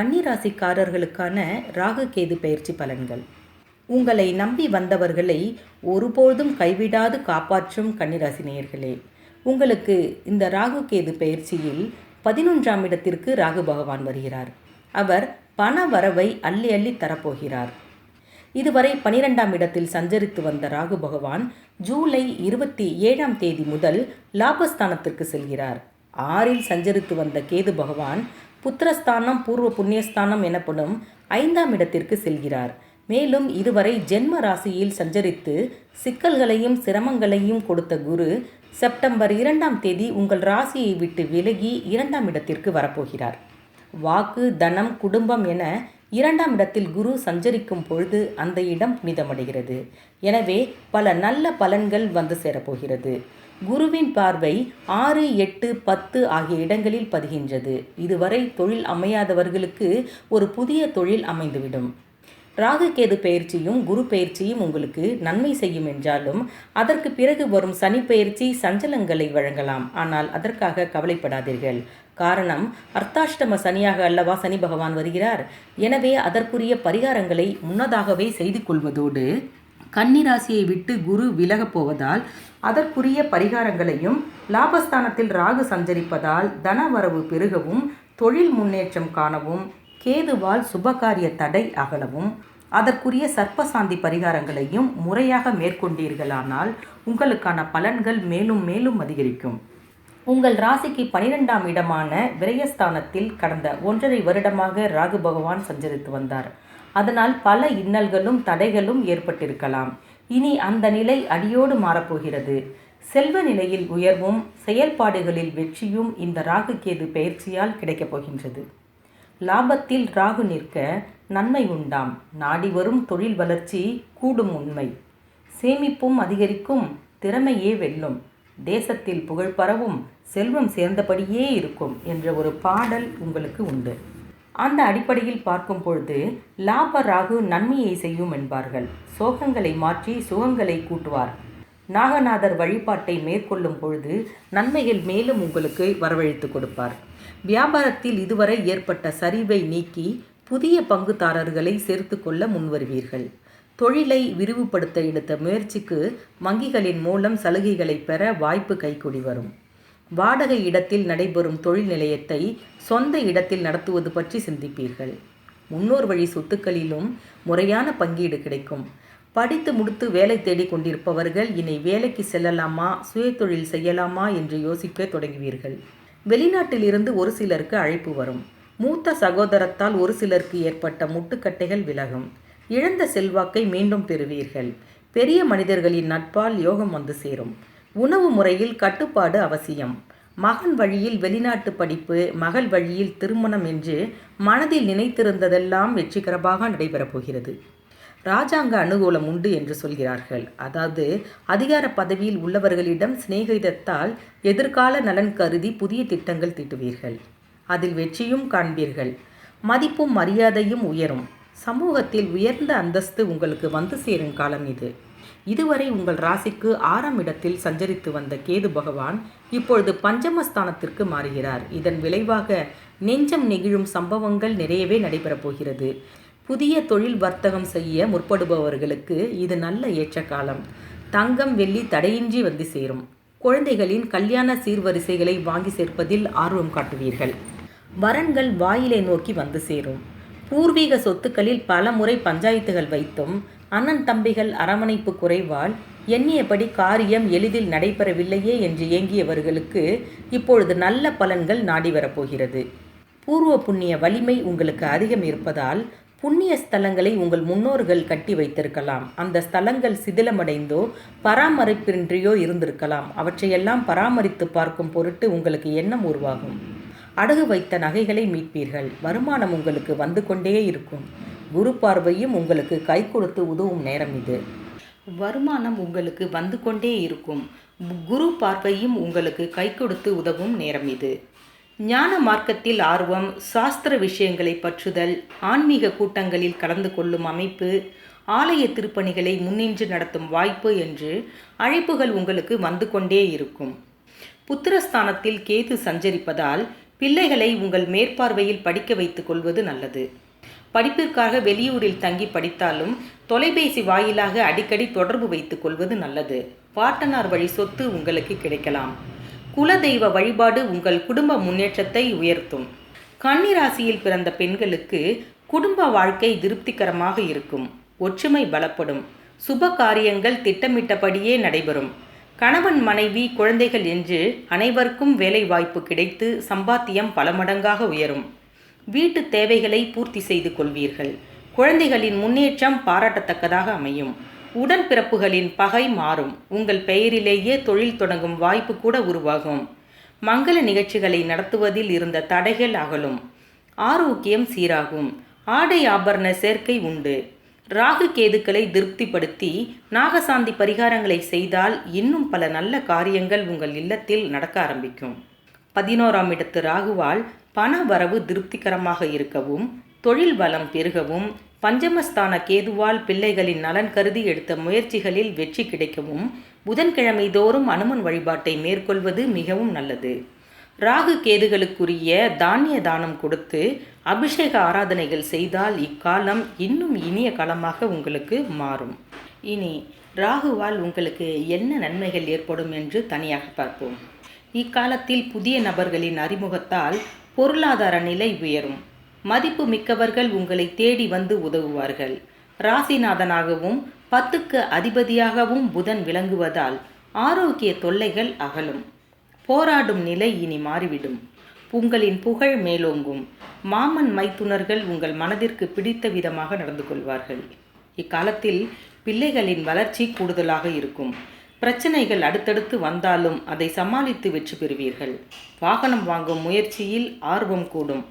கன்னிராசிக்காரர்களுக்கான ராகு கேது பயிற்சி பலன்கள். உங்களை நம்பி வந்தவர்களை ஒருபோதும் கைவிடாது காப்பாற்றும் கன்னிராசி நேயர்களே. உங்களுக்கு இந்த ராகு கேது பயிற்சியில் பதினொன்றாம் இடத்திற்கு ராகு பகவான் வருகிறார். அவர் பண வரவை அள்ளி அள்ளி தரப்போகிறார். இதுவரை பனிரெண்டாம் இடத்தில் சஞ்சரித்து வந்த ராகு பகவான் ஜூலை இருபத்தி ஏழாம் தேதி முதல் லாபஸ்தானத்திற்கு செல்கிறார். ஆறில் சஞ்சரித்து வந்த கேது பகவான் புத்திரஸ்தானம் பூர்வ புண்ணியஸ்தானம் எனப்படும் ஐந்தாம் இடத்திற்கு செல்கிறார். மேலும் இதுவரை ஜென்ம ராசியில் சஞ்சரித்து சிக்கல்களையும் சிரமங்களையும் கொடுத்த குரு செப்டம்பர் இரண்டாம் தேதி உங்கள் ராசியை விட்டு விலகி இரண்டாம் இடத்திற்கு வரப்போகிறார். வாக்கு தனம் குடும்பம் என இரண்டாம் இடத்தில் குரு சஞ்சரிக்கும் பொழுது அந்த இடம் புனிதமடைகிறது. எனவே பல நல்ல பலன்கள் வந்து சேரப்போகிறது. குருவின் பார்வை ஆறு எட்டு பத்து ஆகிய இடங்களில் பதிகின்றது. இதுவரை தொழில் அமையாதவர்களுக்கு ஒரு புதிய தொழில் அமைந்துவிடும். ராகு கேது பயிற்சியும் குரு பயிற்சியும் உங்களுக்கு நன்மை செய்யும் என்றாலும் அதற்கு பிறகு வரும் சனி பயிற்சி சஞ்சலங்களை வழங்கலாம். ஆனால் அதற்காக கவலைப்படாதீர்கள். காரணம் அர்த்தாஷ்டம சனியாக அல்லவா சனி பகவான் வருகிறார். எனவே அதற்குரிய பரிகாரங்களை முன்னதாகவே செய்து கொள்வதோடு கன்னிராசியை விட்டு குரு விலகப் போவதால் அதற்குரிய பரிகாரங்களையும் லாபஸ்தானத்தில் ராகு சஞ்சரிப்பதால் தனவரவு பெருகவும் தொழில் முன்னேற்றம் காணவும் கேதுவால் சுபகாரிய தடை அகலவும் அதற்குரிய சர்ப்பசாந்தி பரிகாரங்களையும் முறையாக மேற்கொண்டீர்களானால் உங்களுக்கான பலன்கள் மேலும் மேலும் அதிகரிக்கும். உங்கள் ராசிக்கு பனிரெண்டாம் இடமான விரயஸ்தானத்தில் கடந்த ஒன்றரை வருடமாக ராகு பகவான் சஞ்சரித்து வந்தார். அதனால் பல இன்னல்களும் தடைகளும் ஏற்பட்டிருக்கலாம். இனி அந்த நிலை அடியோடு மாறப்போகிறது. செல்வ நிலையில் உயர்வும் செயல்பாடுகளில் வெற்றியும் இந்த ராகு கேது பயிற்சியால் கிடைக்கப் போகின்றது. லாபத்தில் ராகு நிற்க நன்மை உண்டாம். நாடி வரும் தொழில் வளர்ச்சி கூடும் உண்மை. சேமிப்பும் அதிகரிக்கும் திறமையே வெல்லும். தேசத்தில் புகழ் பரவும் செல்வம் சேர்ந்தபடியே இருக்கும் என்ற ஒரு பாடல் உங்களுக்கு உண்டு. அந்த அடிப்படையில் பார்க்கும் பொழுது லாப ராகு நன்மையை செய்யும் என்பார்கள். சோகங்களை மாற்றி சுகங்களை கூட்டுவார். நாகநாதர் வழிபாட்டை மேற்கொள்ளும் பொழுது நன்மைகள் மேலும் உங்களுக்கு வரவழைத்து கொடுப்பார். வியாபாரத்தில் இதுவரை ஏற்பட்ட சரிவை நீக்கி புதிய பங்குதாரர்களை சேர்த்து கொள்ள முன்வருவீர்கள். தொழிலை விரிவுபடுத்த எடுத்த முயற்சிக்கு வங்கிகளின் மூலம் சலுகைகளை பெற வாய்ப்பு கைகூடி வரும். வாடகை இடத்தில் நடைபெறும் தொழில் நிலையத்தை சொந்த இடத்தில் நடத்துவது பற்றி சிந்திப்பீர்கள். முன்னோர் வழி சொத்துக்களிலும் முறையான பங்கீடு கிடைக்கும். படித்து முடித்து வேலை தேடிக் கொண்டிருப்பவர்கள் இனி வேலைக்கு செல்லலாமா சுயதொழில் செய்யலாமா என்று யோசிக்க தொடங்குவீர்கள். வெளிநாட்டிலிருந்து ஒரு சிலருக்கு அழைப்பு வரும். மூத்த சகோதரத்தால் ஒரு சிலருக்கு ஏற்பட்ட முட்டுக்கட்டைகள் விலகும். இழந்த செல்வாக்கை மீண்டும் பெறுவீர்கள். பெரிய மனிதர்களின் நட்பால் யோகம் வந்து சேரும். உணவு முறையில் கட்டுப்பாடு அவசியம். மகன் வழியில் வெளிநாட்டு படிப்பு மகள் வழியில் திருமணம் என்று மனதில் நினைத்திருந்ததெல்லாம் வெற்றிகரமாக நடைபெறப் போகிறது. ராஜாங்க அனுகூலம் உண்டு என்று சொல்கிறார்கள். அதாவது அதிகார பதவியில் உள்ளவர்களிடம் சிநேகிதத்தால் எதிர்கால நலன் கருதி புதிய திட்டங்கள் தீட்டுவீர்கள். அதில் வெற்றியும் காண்பீர்கள். மதிப்பும் மரியாதையும் உயரும். சமூகத்தில் உயர்ந்த அந்தஸ்து உங்களுக்கு வந்து சேரும் காலம் இது. இதுவரை உங்கள் ராசிக்கு ஆறாம் இடத்தில் சஞ்சரித்து வந்த கேது பகவான் இப்பொழுது பஞ்சமஸ்தானத்திற்கு மாறுகிறார். இதன் விளைவாக நெஞ்சம் நெகிழும் சம்பவங்கள் நிறையவே நடைபெறப் போகிறது. புதிய தொழில் வர்த்தகம் செய்ய முற்படுபவர்களுக்கு இது நல்ல ஏற்ற காலம். தங்கம் வெள்ளி தடையின்றி வந்து சேரும். குழந்தைகளின் கல்யாண சீர்வரிசைகளை வாங்கி சேர்ப்பதில் ஆர்வம் காட்டுவீர்கள். வரன்கள் வாயிலை நோக்கி வந்து சேரும். பூர்வீக சொத்துக்களில் பல முறை பஞ்சாயத்துகள் வைத்தும் அண்ணன் தம்பிகள் அரவணைப்பு குறைவால் எண்ணியபடி காரியம் எளிதில் நடைபெறவில்லையே என்று ஏங்கியவர்களுக்கு இப்பொழுது நல்ல பலன்கள் நாடி வரப்போகிறது. பூர்வ புண்ணிய வலிமை உங்களுக்கு அதிகம் இருப்பதால் புண்ணிய ஸ்தலங்களை உங்கள் முன்னோர்கள் கட்டி வைத்திருக்கலாம். அந்த ஸ்தலங்கள் சிதிலமடைந்தோ பராமரிப்பின்றியோ இருந்திருக்கலாம். அவற்றையெல்லாம் பராமரித்து பார்க்கும் பொருட்டு உங்களுக்கு எண்ணம் உருவாகும். அடகு வைத்த நகைகளை மீட்பீர்கள். வருமானம் உங்களுக்கு வந்து கொண்டே இருக்கும். குரு பார்வையும் உங்களுக்கு கை கொடுத்து உதவும் நேரம் இது. வருமானம் உங்களுக்கு வந்து கொண்டே இருக்கும். குரு பார்வையும் உங்களுக்கு கை கொடுத்து உதவும் நேரம் இது. ஞான மார்க்கத்தில் ஆர்வம் சாஸ்திர விஷயங்களை பற்றுதல் ஆன்மீக கூட்டங்களில் கலந்து கொள்ளும் அமைப்பு ஆலய திருப்பணிகளை முன்னின்று நடத்தும் வாய்ப்பு என்று அழைப்புகள் உங்களுக்கு வந்து கொண்டே இருக்கும். புத்திரஸ்தானத்தில் கேது சஞ்சரிப்பதால் பிள்ளைகளை உங்கள் மேற்பார்வையில் படிக்க வைத்துக் கொள்வது நல்லது. படிப்பிற்காக வெளியூரில் தங்கி படித்தாலும் தொலைபேசி வாயிலாக அடிக்கடி தொடர்பு வைத்துக் கொள்வது நல்லது. பாட்டனார் வழி சொத்து உங்களுக்கு கிடைக்கலாம். குலதெய்வ வழிபாடு உங்கள் குடும்ப முன்னேற்றத்தை உயர்த்தும். கன்னிராசியில் பிறந்த பெண்களுக்கு குடும்ப வாழ்க்கை திருப்திகரமாக இருக்கும். ஒற்றுமை பலப்படும். சுப காரியங்கள் திட்டமிட்டபடியே நடைபெறும். கணவன் மனைவி குழந்தைகள் என்று அனைவருக்கும் வேலை வாய்ப்பு கிடைத்து சம்பாத்தியம் பல மடங்காக உயரும். வீட்டு தேவைகளை பூர்த்தி செய்து கொள்வீர்கள். குழந்தைகளின் முன்னேற்றம் பாராட்டத்தக்கதாக அமையும். உடன்பிறப்புகளின் பகை மாறும். உங்கள் பெயரிலேயே தொழில் தொடங்கும் வாய்ப்பு கூட உருவாகும். மங்கள நிகழ்ச்சிகளை நடத்துவதில் இருந்த தடைகள் அகலும். ஆரோக்கியம் சீராகும். ஆடை ஆபரண சேர்க்கை உண்டு. ராகு கேதுக்களை திருப்திப்படுத்தி நாகசாந்தி பரிகாரங்களை செய்தால் இன்னும் பல நல்ல காரியங்கள் உங்கள் இல்லத்தில் நடக்க ஆரம்பிக்கும். பதினோராம் இடத்து ராகுவால் பண வரவு திருப்திகரமாக இருக்கவும் தொழில் வளம் பெருகவும் பஞ்சமஸ்தான கேதுவால் பிள்ளைகளின் நலன் கருதி எடுத்த முயற்சிகளில் வெற்றி கிடைக்கவும் புதன்கிழமை தோறும் அனுமன் வழிபாட்டை மேற்கொள்வது மிகவும் நல்லது. ராகு கேதுகளுக்குரிய தானிய தானம் கொடுத்து அபிஷேக ஆராதனைகள் செய்தால் இக்காலம் இன்னும் இனிய காலமாக உங்களுக்கு மாறும். இனி ராகுவால் உங்களுக்கு என்ன நன்மைகள் ஏற்படும் என்று தனியாக பார்ப்போம். இக்காலத்தில் புதிய நபர்களின் அறிமுகத்தால் பொருளாதார நிலை உயரும். மதிப்பு மிக்கவர்கள் உங்களை தேடி வந்து உதவுவார்கள். ராசிநாதனாகவும் பத்துக்கு அதிபதியாகவும் புதன் விளங்குவதால் ஆரோக்கிய தொல்லைகள் அகலும். போராடும் நிலை இனி மாறிவிடும். உங்களின் புகழ் மேலோங்கும். மாமன் மைத்துனர்கள் உங்கள் மனதிற்கு பிடித்த விதமாக நடந்து கொள்வார்கள். இக்காலத்தில் பிள்ளைகளின் வளர்ச்சி கூடுதலாக இருக்கும். பிரச்சனைகள் அடுத்தடுத்து வந்தாலும் அதை சமாளித்து வெற்றி பெறுவீர்கள். வாகனம் வாங்கும் முயற்சியில் ஆர்வம் கூடும்.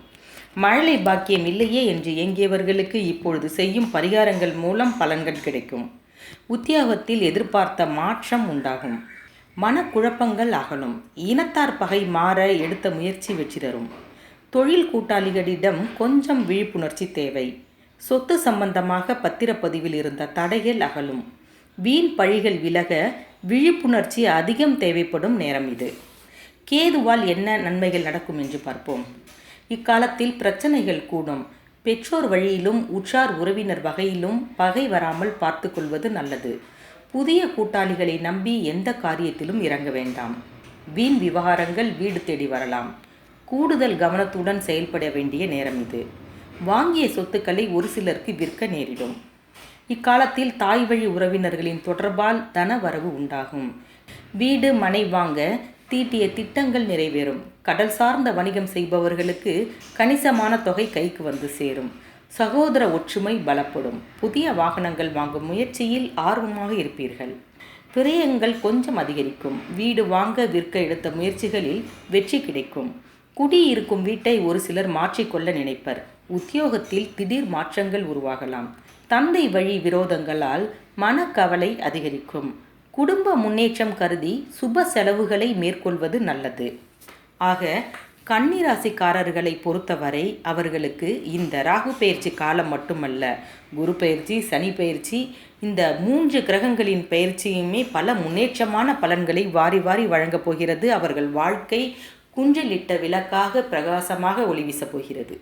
மழலை பாக்கியம் இல்லையே என்று இயங்கியவர்களுக்கு இப்பொழுது செய்யும் பரிகாரங்கள் மூலம் பலன்கள் கிடைக்கும். உத்தியோகத்தில் எதிர்பார்த்த மாற்றம் உண்டாகும். மனக்குழப்பங்கள் அகலும். இனத்தார் பகை மாற எடுத்த முயற்சி வெற்றி தரும். தொழில் கூட்டாளிகளிடம் கொஞ்சம் விழிப்புணர்ச்சி தேவை. சொத்து சம்பந்தமாக பத்திரப்பதிவில் இருந்த தடைகள் அகலும். வீண் பழிகள் விலக விழிப்புணர்ச்சி அதிகம் தேவைப்படும் நேரம் இது. கேதுவால் என்ன நன்மைகள் நடக்கும் என்று பார்ப்போம். இக்காலத்தில் பிரச்சனைகள் கூடும். பெற்றோர் வழியிலும் உற்றார் உறவினர் வகையிலும் பகை வராமல் பார்த்து கொள்வது நல்லது. புதிய கூட்டாளிகளை நம்பி எந்த காரியத்திலும் இறங்க வேண்டாம். வீண் விவகாரங்கள் வீடு தேடி வரலாம். கூடுதல் கவனத்துடன் செயல்பட வேண்டிய நேரம் இது. வாங்கிய சொத்துக்களை ஒரு சிலருக்கு விற்க நேரிடும். இக்காலத்தில் தாய் வழி உறவினர்களின் தொடர்பால் தன வரவு உண்டாகும். வீடு மனை வாங்க தீட்டிய திட்டங்கள் நிறைவேறும். கடல் சார்ந்த வணிகம் செய்பவர்களுக்கு கணிசமான தொகை கைக்கு வந்து சேரும். சகோதர ஒற்றுமை பலப்படும். புதிய வாகனங்கள் வாங்கும் முயற்சியில் ஆர்வமாக இருப்பீர்கள். பிரயங்கள் கொஞ்சம் அதிகரிக்கும். வீடு வாங்க விற்க எடுத்த முயற்சிகளில் வெற்றி கிடைக்கும். குடியிருக்கும் வீட்டை ஒரு சிலர் மாற்றிக்கொள்ள நினைப்பர். உத்தியோகத்தில் திடீர் மாற்றங்கள் உருவாகலாம். தந்தை வழி விரோதங்களால் மனக்கவலை அதிகரிக்கும். குடும்ப முன்னேற்றம் கருதி சுப செலவுகளை மேற்கொள்வது நல்லது. ஆக கன்னிராசிக்காரர்களை பொறுத்தவரை அவர்களுக்கு இந்த ராகு பயிற்சி காலம் மட்டுமல்ல குரு பயிற்சி சனி பயிற்சி இந்த மூன்று கிரகங்களின் பயிற்சியுமே பல முன்னேற்றமான பலன்களை வாரி வாரி வழங்கப் போகிறது. அவர்கள் வாழ்க்கை குன்றலிட்ட விளக்காக பிரகாசமாக ஒளி வீசப் போகிறது.